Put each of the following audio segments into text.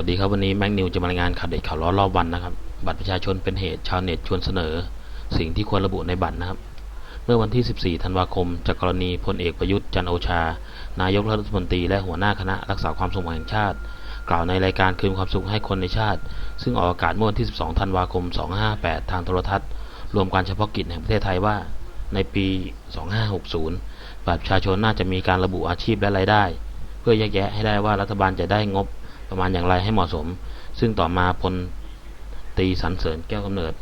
วัสดีครับวันนี้แม็กนิวจะมารายงานข่าวเด็ดข่าวร้อนรอบวันนะครับ บัตรประชาชนเป็นเหตุชาวเน็ตชวนเสนอ สิ่งที่ควรระบุในบัตรนะครับ เมื่อวันที่ 14 ธันวาคม จากกรณีพลเอกประยุทธ์จันโอชา นายกรัฐมนตรีและหัวหน้าคณะรักษาความสงบแห่งชาติ กล่าวในรายการคืนความสุขให้คนในชาติ ซึ่งออกอากาศเมื่อวันที่ 12 ธันวาคม 2558 ทางโทรทัศน์ รวมการเฉพาะกิจแห่งประเทศไทยว่า ในปี 2560 บัตรประชาชนน่าจะมีการระบุอาชีพและรายได้ เพื่อแยกแยะให้ได้ว่ารัฐบาลจะได้งบ ประมาณอย่างไรให้เหมาะสม ซึ่งต่อมาพลตีสรรเสริญแก้วกำเนิด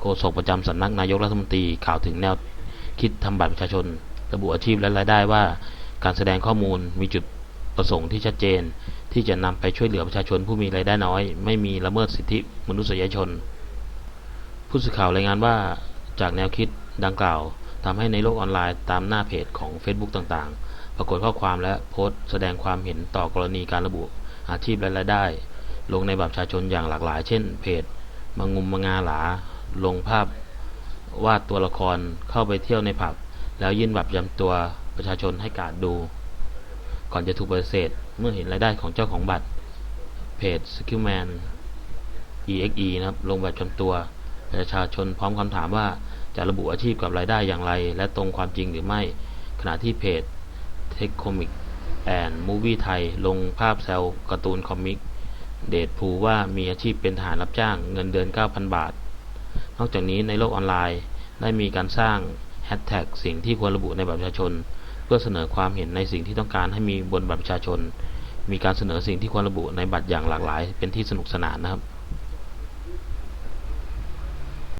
โฆษกประจำสำนักนายกรัฐมนตรีกล่าวถึงแนวคิดทำบัตรประชาชน ระบุอาชีพและรายได้ว่า การแสดงข้อมูลมีจุดประสงค์ที่ชัดเจน ที่จะนำไปช่วยเหลือประชาชนผู้มีรายได้น้อย ไม่มีละเมิดสิทธิมนุษยชน ผู้สื่อข่าวรายงานว่าจากแนวคิดดังกล่าวทำให้ในโลกออนไลน์ตามหน้าเพจของ Facebook ต่างๆ ปรากฏข้อความและโพสต์แสดงความเห็นต่อกรณีการระบุ อาชีพและรายได้ ลงในบัตรประชาชนอย่างหลากหลาย เช่น เพจมังงุมมังงาหลา ลงภาพวาดตัวละครเข้าไปเที่ยวในผับ แล้วยื่นบัตรประจำตัวประชาชนให้การดดู ก่อนจะถูกปฏิเสธเมื่อเห็นรายได้ของเจ้าของบัตร เพจ Skillman EXE นะครับ ลงบัตรประจำตัวประชาชนพร้อมคำถามว่าจะระบุอาชีพกับรายได้อย่างไร และตรงความจริงหรือไม่ ขณะที่เพจเทคคอมิก แอนมูวี่ไทย ลงภาพแซลการ์ตูนคอมิก เดทพูว่ามีอาชีพเป็นทหารรับจ้างเงินเดือน 9,000 บาท นอกจากนี้ในโลกออนไลน์ได้มีการสร้างแฮชแท็กสิ่งที่ควรระบุในบัตรประชาชน เพื่อเสนอความเห็นในสิ่งที่ต้องการให้มีบนบัตรประชาชน มีการเสนอสิ่งที่ควรระบุในบัตรอย่างหลากหลาย เป็นที่สนุกสนานนะครับ